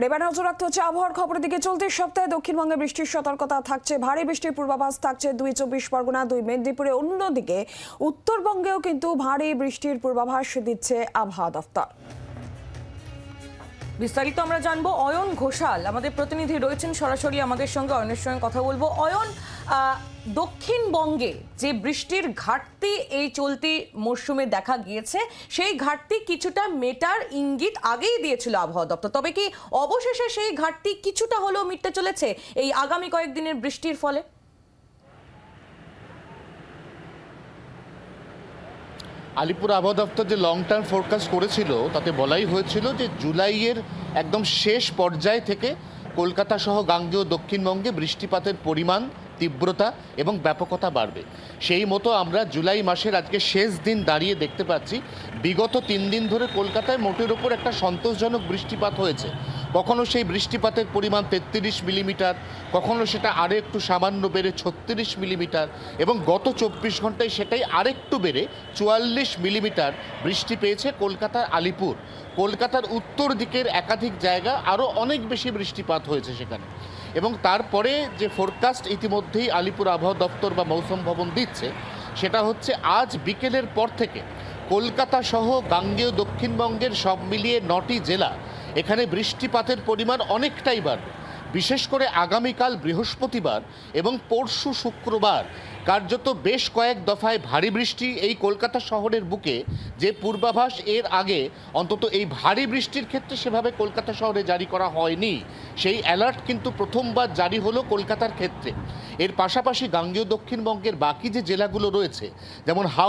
আর এবার নজর রাখতে হচ্ছে আবহাওয়ার খবরের দিকে চলতি সপ্তাহে দক্ষিণবঙ্গে বৃষ্টির সতর্কতা থাকছে, ভারী বৃষ্টির পূর্বাভাস থাকছে দুই চব্বিশ পরগনা, দুই মেদিনীপুরে। অন্যদিকে, উত্তরবঙ্গেও কিন্তু ভারী বৃষ্টির পূর্বাভাস দিচ্ছে আবহাওয়া দফতর বিস্তারিত আমরা জানব অয়ন ঘোষাল। আমাদের প্রতিনিধি রয়েছেন সরাসরি আমাদের সঙ্গে। অয়নের সঙ্গে কথা বলব। অয়ন দক্ষিণবঙ্গে যে বৃষ্টির ঘাটতি এই চলতি মরশুমে দেখা গিয়েছে, সেই ঘাটতি কিছুটা মেটার ইঙ্গিত আগেই দিয়েছিল আবহাওয়া দপ্তর। তবে কি অবশেষে সেই ঘাটতি কিছুটা হলেও মিটতে চলেছে এই আগামী কয়েকদিনের বৃষ্টির ফলে? আলিপুর আবহাওয়া দপ্তর যে লং টার্ম ফোরকাস্ট করেছিল, তাতে বলাই হয়েছিল যে জুলাইয়ের একদম শেষ পর্যায় থেকে কলকাতা সহ গাঙ্গেয় দক্ষিণবঙ্গে বৃষ্টিপাতের পরিমাণ তীব্রতা এবং ব্যাপকতা বাড়বে। সেই মতো আমরা জুলাই মাসের আজকে শেষ দিন দাঁড়িয়ে দেখতে পাচ্ছি, বিগত তিন দিন ধরে কলকাতায় মোটের ওপর একটা সন্তোষজনক বৃষ্টিপাত হয়েছে। কখনো সেই বৃষ্টিপাতের পরিমাণ তেত্রিশ মিলিমিটার, কখনো সেটা আরও একটু সামান্য বেড়ে ছত্রিশ মিলিমিটার এবং গত চব্বিশ ঘন্টায় সেটাই আরেকটু বেড়ে চুয়াল্লিশ মিলিমিটার বৃষ্টি পেয়েছে কলকাতার আলিপুর। কলকাতার উত্তর দিকের একাধিক জায়গা আরও অনেক বেশি বৃষ্টিপাত হয়েছে সেখানে। এবং তারপরে যে ফোরকাস্ট ইতিমধ্যেই আলিপুর আবহাওয়া দপ্তর বা মৌসুম ভবন দিচ্ছে, সেটা হচ্ছে আজ বিকেলের পর থেকে কলকাতা সহ গাঙ্গেয় দক্ষিণবঙ্গের সব মিলিয়ে নটি জেলা, এখানে বৃষ্টিপাতের পরিমাণ অনেকটাই বাড়বে। বিশেষ করে আগামীকাল বৃহস্পতিবার এবং পরশু শুক্রবার, কার্যত বেশ কয়েক দফায় ভারী বৃষ্টি এই কলকাতা শহরের বুকে, যে পূর্বাভাস এর আগে অন্তত এই ভারী বৃষ্টির ক্ষেত্রে সেভাবে কলকাতা শহরে জারি করা হয়নি। সেই অ্যালার্ট কিন্তু প্রথমবার জারি হলো কলকাতার ক্ষেত্রে। এর পাশাপাশি গাঙ্গেয় দক্ষিণবঙ্গের বাকি যে জেলাগুলো রয়েছে, যেমন হাওড়া